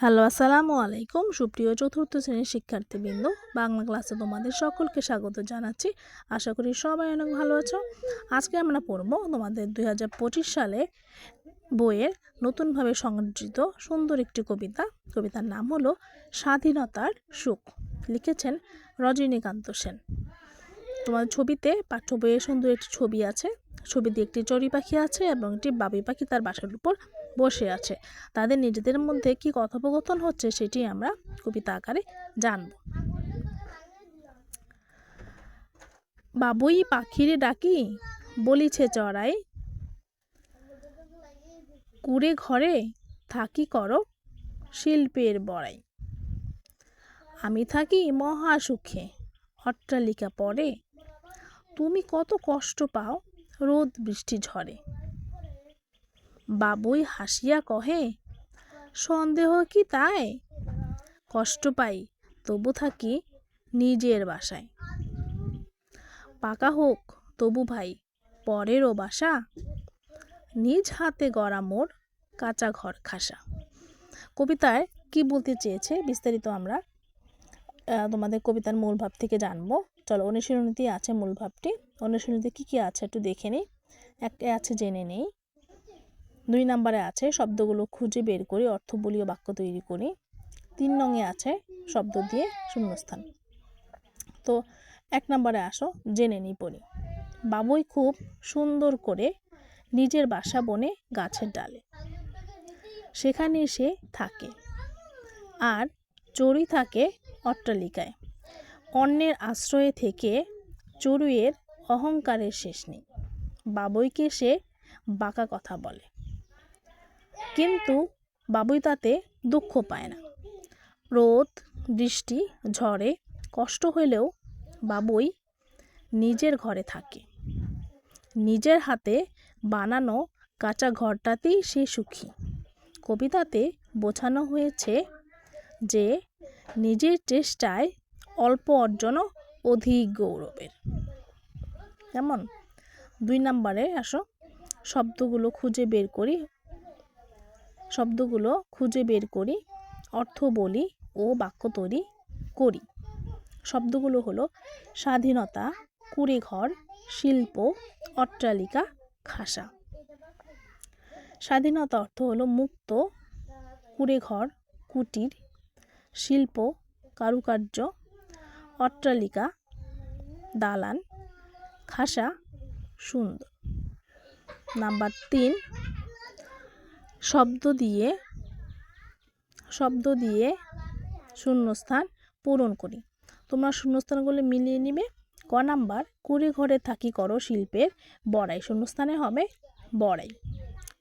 Hello, আসসালামু আলাইকুম। সুপ্রিয় চতুর্থ শ্রেণির শিক্ষার্থীবৃন্দ, বাংলা ক্লাসে তোমাদের সকলকে স্বাগত জানাচ্ছি। আশা করি সবাই অনেক ভালো আছো। আজকে আমরা পড়ব তোমাদের দু হাজার পঁচিশ সালে বইয়ের নতুনভাবে সংরচিত সুন্দর একটি কবিতা। কবিতার নাম হলো স্বাধীনতার সুখ লিখেছেন রজনীকান্ত সেন। তোমার ছবিতে পাঠ্য বইয়ের সুন্দর একটি ছবি আছে। ছবিতে একটি চড়ি পাখি আছে এবং একটি বাবুই পাখি তার বাসার উপর বসে আছে। তাদের নিজেদের মধ্যে কি কথোপকথন হচ্ছে সেটি আমরা কবিতা আকারে জানব। বাবুই পাখিরে ডাকি, বলিছে চড়াই, কুড়ে ঘরে থাকি করো শিল্পের বড়াই। আমি থাকি মহা সুখে, অট্টালিকা পরে তুমি কত কষ্ট পাও রোদ বৃষ্টি ঝড়ে বাবুই হাসিয়া কহে, সন্দেহ কি তাই? কষ্ট পাই, তবু থাকি নিজের বাসায়। পাকা হোক, তবু ভাই পরেরও বাসা? নিজ হাতে গড়া মোর কাঁচা ঘর খাসা। কবিতায় কি বলতে চেয়েছে বিস্তারিত আমরা তোমাদের কবিতার মূল ভাব থেকে জানব। চলো অনুশীলনীতে আছে মূল ভাবটি। অনুশীলনীতে কী কী আছে একটু দেখে নিই। একটা আছে জেনে নেই। দুই নম্বরে আছে শব্দগুলো খুঁজে বের করি অর্থ বলীয় বাক্য তৈরি করি। তিন নঙে আছে শব্দ দিয়ে শূন্যস্থান। তো এক নম্বরে আসো, জেনে নিই পড়ি। বাবুই খুব সুন্দর করে নিজের বাসা বনে গাছের ডালে। সেখানে সে থাকে আর চড়ি থাকে অট্টালিকায়। অন্যের আশ্রয়ে থেকে চড়ুইয়ের অহংকারের শেষ নেই। বাবুইকে সে বাঁকা কথা বলে। কিন্তু বাবুই তাতে দুঃখ পায় না। রোদ, বৃষ্টি, ঝড়ে কষ্ট হলেও বাবুই নিজের ঘরে থাকে। নিজের হাতে বানানো কাঁচা ঘরটাতেই সে সুখী। কবিতাতে বোঝানো হয়েছে যে, নিজের চেষ্টায় অল্প অর্জনও অধিক গৌরবের। কেমন দুই নম্বরে আসো, শব্দগুলো খুঁজে বের করি শব্দগুলো খুঁজে বের করি, অর্থ বলি ও বাক্য তৈরি করি। শব্দগুলো হলো স্বাধীনতা, কুড়েঘর, শিল্প, অট্টালিকা, খাসা। স্বাধীনতা অর্থ হলো মুক্ত, কুড়েঘর, কুটির, শিল্প, কারুকার্য, অট্টালিকা, দালান, খাসা, সুন্দর। নাম্বার তিন শব্দ দিয়ে শব্দ দিয়ে শূন্যস্থান পূরণ করি। তোমরা শূন্যস্থানগুলো মিলিয়ে নিবে। ক নাম্বার, কুড়ি ঘরে থাকি করো শিল্পের বড়াই। শূন্যস্থানে হবে বড়াই।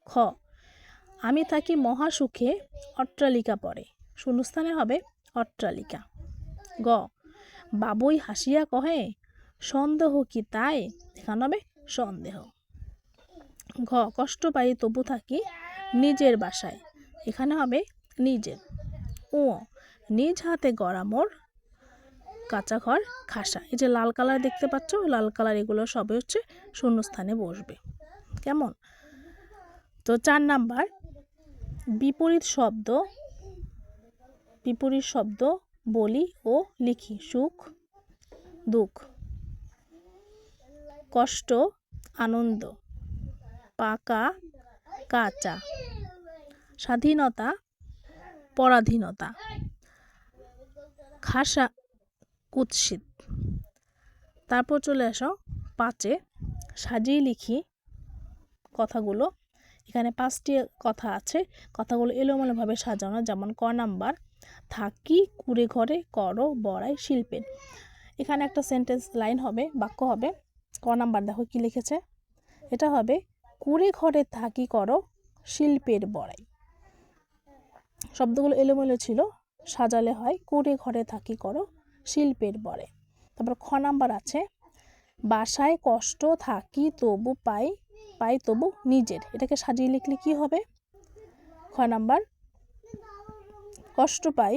খ, আমি থাকি মহাসুখে, অট্টালিকা পরে। শূন্যস্থানে হবে অট্টালিকা। গ, বাবুই হাসিয়া কহে, সন্দেহ কি তাই? এখানে হবে সন্দেহ। ঘ, কষ্ট পাই তবু থাকি নিজের বাসায়। এখানে হবে নিজের ও নিজ হাতে গড়া মোর কাঁচা ঘর খাসা। এই যে লাল কালার দেখতে পাচ্ছ লাল কালার এগুলো সবে হচ্ছে শূন্যস্থানে বসবে। কেমন? তো চার নাম্বার, বিপরীত শব্দ বিপরীত শব্দ বলি ও লিখি, সুখ, দুঃখ, কষ্ট, আনন্দ, পাকা, কাঁচা। স্বাধীনতা, পরাধীনতা। খাসা, কুৎসিত। তারপর চলে আসো পাঁচে। সাজিয়ে লিখি কথাগুলো। এখানে পাঁচটি কথা আছে। কথাগুলো এলোমেলোভাবে সাজানো, যেমন ক নাম্বার, থাকি কুড়ে ঘরে করো বড়াই শিল্পের। এখানে একটা সেন্টেন্স লাইন হবে, বাক্য হবে। ক নাম্বার দেখো কি লিখেছে? এটা হবে, কুড়ে ঘরে থাকি করো শিল্পের বড়াই। শব্দগুলো এলোমেলো ছিল। সাজালে হয়, কুড়ে ঘরে থাকি করো, শিল্পের বড়াই তারপর খ নাম্বার আছে, বাসায় কষ্ট থাকি তবু পাই পাই তবু নিজের। এটাকে সাজিয়ে লিখলে কি হবে? খ নাম্বার, কষ্ট পাই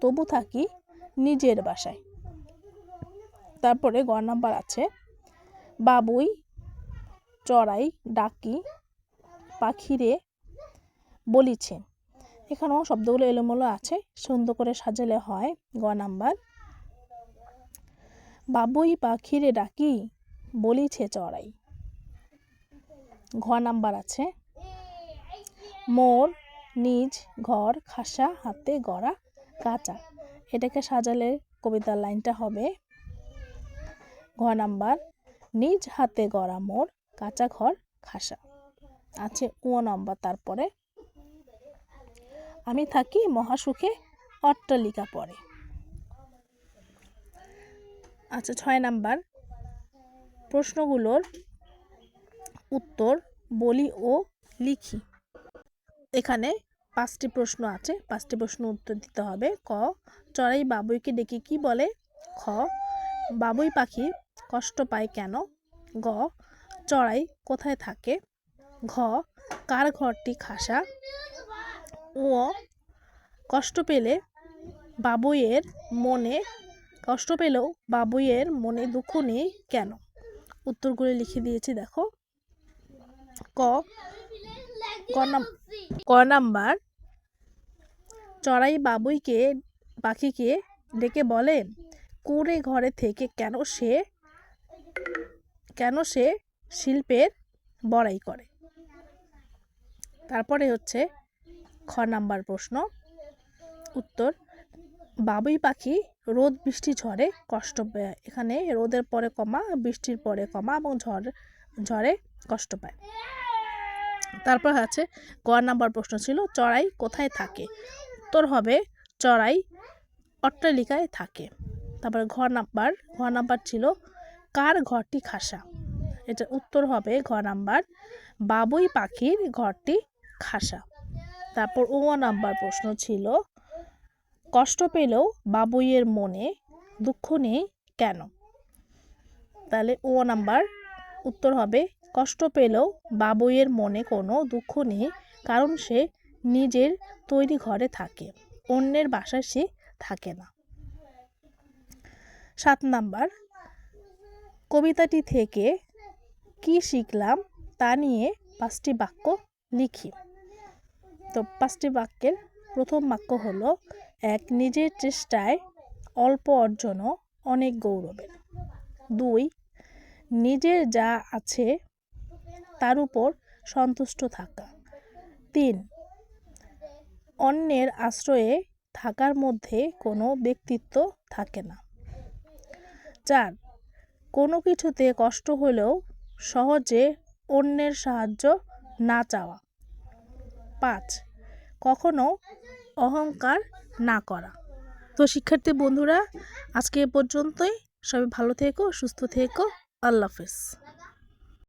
তবু থাকি নিজের বাসায়। তারপরে গ নাম্বার আছে, বাবুই চড়াই ডাকি পাখিরে বলিছে এখানেও শব্দগুলো এলোমেলো আছে। সুন্দর করে সাজালে হয়। গ নাম্বার। বাবুই পাখিরে ডাকি, বলিছে চড়াই। ঘ নাম্বার আছে। মোর নিজ ঘর খাসা হাতে গড়া কাঁচা। এটাকে সাজালে কবিতার লাইনটা হবে। ঘ নাম্বার। নিজ হাতে গড়া মোর কাঁচা ঘর খাসা। আছে ও নাম্বার তারপরে। আমি থাকি মহাসুখে অট্টালিকা পরে। আচ্ছা ছয় নাম্বার। প্রশ্নগুলোর উত্তর বলি ও লিখি। এখানে পাঁচটি প্রশ্ন আছে, পাঁচটি প্রশ্ন উত্তর দিতে হবে। ক, চড়াই বাবুইকে ডেকে কি বলে? খ, বাবুই পাখি কষ্ট পায় কেন? গ, চড়াই কোথায় থাকে? ঘ, কার ঘরটি খাসা? ও কষ্ট পেলে বাবুইয়ের মনে, কষ্ট পেলেও বাবুইয়ের মনে দুঃখ নেই কেন? উত্তরগুলো লিখে দিয়েছি, দেখো। ক ক নাম্বার, চড়াই বাবুইকে, পাখিকে ডেকে বলে, কুড়ে ঘরে থেকে কেন সে কেন সে শিল্পের বড়াই করে? তারপরে হচ্ছে খ নাম্বার প্রশ্ন। উত্তর, বাবুই পাখি রোদ বৃষ্টি ঝড়ে কষ্ট পায় এখানে রোদের পরে কমা, বৃষ্টির পরে কমা এবং ঝড়, ঝড়ে কষ্ট পায়। তারপর আছে গ নাম্বার প্রশ্ন ছিল, চড়াই কোথায় থাকে? উত্তর হবে চড়াই অট্টালিকায় থাকে। তারপরে ঘ নাম্বার ঘ নাম্বার ছিল কার ঘরটি খাসা? এটা উত্তর হবে ঘ নাম্বার, বাবুই পাখির ঘরটি খাসা। তারপর ও নাম্বার প্রশ্ন ছিল, কষ্ট পেলেও বাবুইয়ের মনে দুঃখ নেই কেন? তাহলে ও নাম্বার উত্তর হবে, কষ্ট পেলেও বাবুইয়ের মনে কোনো দুঃখ নেই, কারণ সে নিজের তৈরি ঘরে থাকে, অন্যের বাসায় সে থাকে না। সাত নাম্বার, কবিতাটি থেকে কি শিখলাম তা নিয়ে পাঁচটি বাক্য লিখি। তো পাঁচটি বাক্যের প্রথম বাক্য হল, এক, নিজের চেষ্টায় অল্প অর্জনও অনেক গৌরবের। দুই, নিজের যা আছে তার উপর সন্তুষ্ট থাকা। তিন, অন্যের আশ্রয়ে থাকার মধ্যে কোনো ব্যক্তিত্ব থাকে না। চার, কোনো কিছুতে কষ্ট হলেও সহজে অন্যের সাহায্য না চাওয়া। পাঁচ কখনো অহংকার না করা। তো শিক্ষার্থী বন্ধুরা, আজকে এ পর্যন্তই। সবাই ভালো থেকো, সুস্থ থেকো। আল্লাহ হাফেজ।